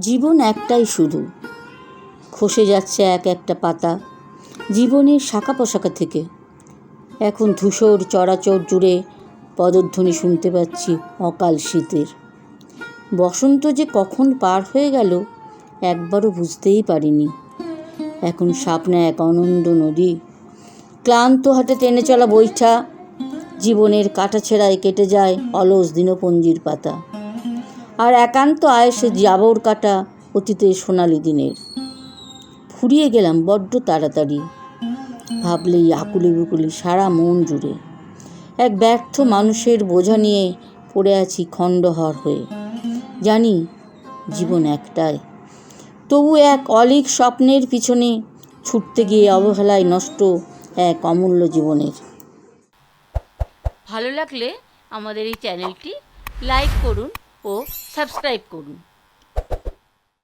জীবন একটাই শুধু। খসে যাচ্ছে এক একটা পাতা জীবনের শাখা পোশাকা থেকে। এখন ধূসর চরাচর জুড়ে পদধ্বনি শুনতে পাচ্ছি অকাল শীতের। বসন্ত যে কখন পার হয়ে গেল একবারও বুঝতেই পারিনি। এখন স্বপ্নে এক অনন্ত নদী। ক্লান্ত হাতে টেনে চলা বৈঠা। জীবনের কাটাছেড়ায় কেটে যায় অলস দিনপঞ্জির পাতা। আর একান্ত আয়েসে জাবর কাটা অতীতের সোনালি দিনের। ফুরিয়ে গেলাম বড্ড তাড়াতাড়ি। ভাবলেই আকুলি বুকুলি সারা মন জুড়ে। এক ব্যর্থ মানুষের বোঝা নিয়ে পড়ে আছি খণ্ডহর হয়ে। জানি জীবন একটাই। তবু এক অলিক স্বপ্নের পিছনে ছুটতে গিয়ে অবহেলায় নষ্ট এক অমূল্য জীবনের। ভালো লাগলে আমাদের এই চ্যানেলটি লাইক করুন ও সাবস্ক্রাইব করুন।